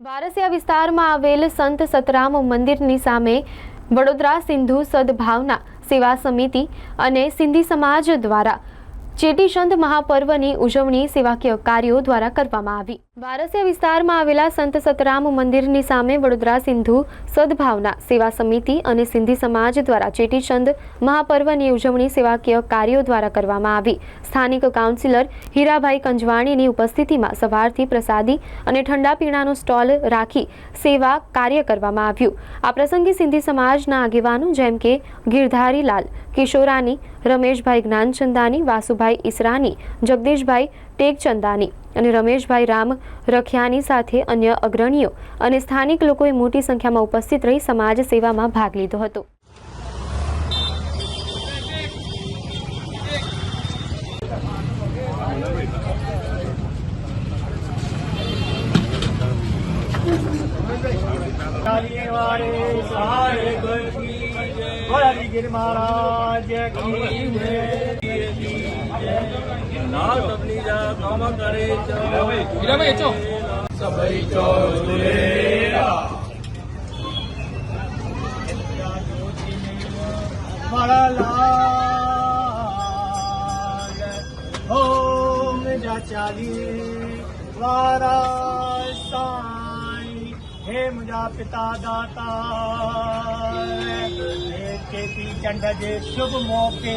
વારસિયા વિસ્તારમાં આવેલ સંત સતરામ મંદિરની સામે વડોદરા સિંધુ સદભાવના સેવા સમિતિ અને સિંધી સમાજ દ્વારા ચેટીચંદ મહાપર્વની ઉજવણી સેવાકીય કાર્યો દ્વારા કરવામાં આવી. વારસિયા વિસ્તારમાં આવેલા સંત સતરામ મંદિરની સામે વડોદરા સિંધુ સદભાવના સેવા સમિતિ અને સિંધી સમાજ દ્વારા ચેટીચંદ મહાપર્વની ઉજવણી સેવાકીય કાર્યો દ્વારા કરવામાં આવી. સ્થાનિક કાઉન્સિલર હીરાભાઈ કંજવાણીની ઉપસ્થિતિમાં સવારથી પ્રસાદી અને ઠંડા પીણાનો સ્ટોલ રાખી સેવા કાર્ય કરવામાં આવ્યું. આ પ્રસંગે સિંધી સમાજના આગેવાનો જેમ કે ગિરધારીલાલ કિશોરાની, રમેશભાઈ જ્ઞાનચંદાની, વાસુભાઈ ઈસરાની, જગદીશભાઈ ટેકચંદાની અને રમેશભાઈ રામ રખિયાની સાથે અન્ય અગ્રણીઓ અને સ્થાનિક લોકોએ મોટી સંખ્યામાં ઉપસ્થિત રહી સમાજ સેવામાં ભાગ લીધો હતો. મહારાજ ना तबलीजा काम करे चो सबई चो મારા લાલ હો મેરા ચાલી. વારા સાઈ હે મુજા પિતા દાતા. હે કેતી ચંડ જે શુભ મોકે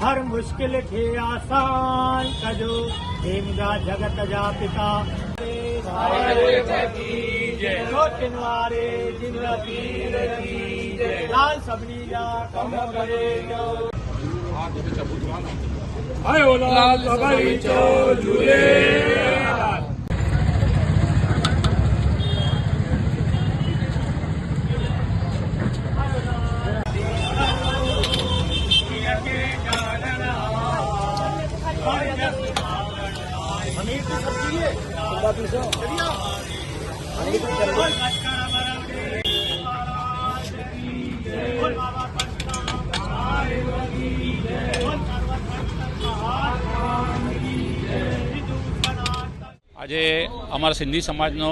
હર મુશ્કેલથી આસાન કરજો ભીમગા જગત જા પિતા કિનવારે લાલ સબની જા કમ કરે લાલ સબાઈ જો ઝૂલે ਪਨੀਰ ਦੀ ਸਬਜ਼ੀ ਹੈ। ਬੰਦਾ ਪੀਸੋ ਵਧੀਆ। ਪਨੀਰ ਦੀ ਸਬਜ਼ੀ। આજે અમારા સિંધી સમાજનો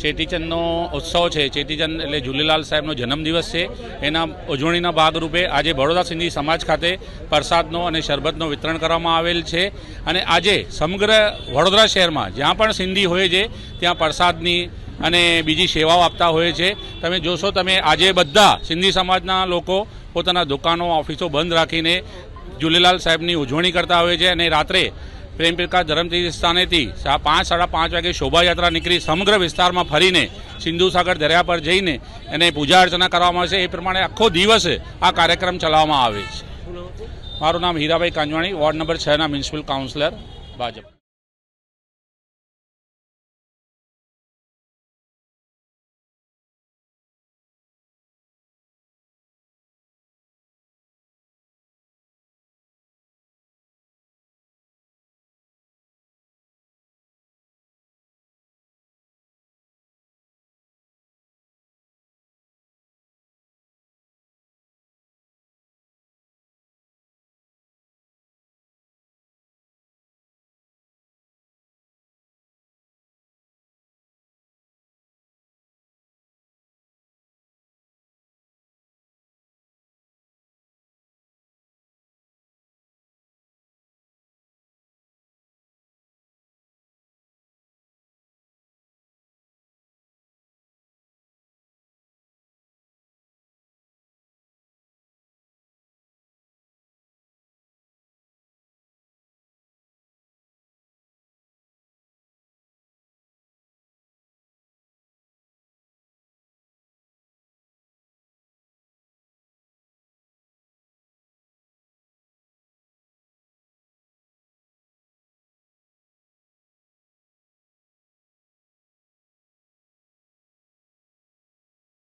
ચેટીચંદનો ઉત્સવ છે. ચેટીચંદ એટલે ઝૂલેલાલ સાહેબનો જન્મદિવસ છે. એના ઉજવણીના ભાગરૂપે આજે બરોડા સિંધી સમાજ ખાતે પ્રસાદનો અને શરબતનો વિતરણ કરવામાં આવેલ છે. અને આજે સમગ્ર વડોદરા શહેરમાં જ્યાં પણ સિંધી હોય છે, ત્યાં પ્રસાદની અને બીજી સેવાઓ આપતા હોય છે. તમે જોશો, તમે આજે બધા સિંધી સમાજના લોકો પોતાના દુકાનો, ઓફિસો બંધ રાખીને ઝૂલેલાલ સાહેબની ઉજવણી કરતા હોય છે. અને રાત્રે પ્રેમ પ્રકાશ ધરમતીર્થ સ્થાનેથી પાંચ, સાડા પાંચ વાગે શોભાયાત્રા નીકળી સમગ્ર વિસ્તારમાં ફરીને સિંધુ સાગર દરિયા પર જઈને એને પૂજા અર્ચના કરવામાં આવશે એ પ્રમાણે આખો દિવસ આ કાર્યક્રમ ચલાવવામાં આવે છે. મારું નામ હીરાભાઈ કાંજવાણી, વોર્ડ નંબર છના મ્યુનિસિપલ કાઉન્સિલર, ભાજપ.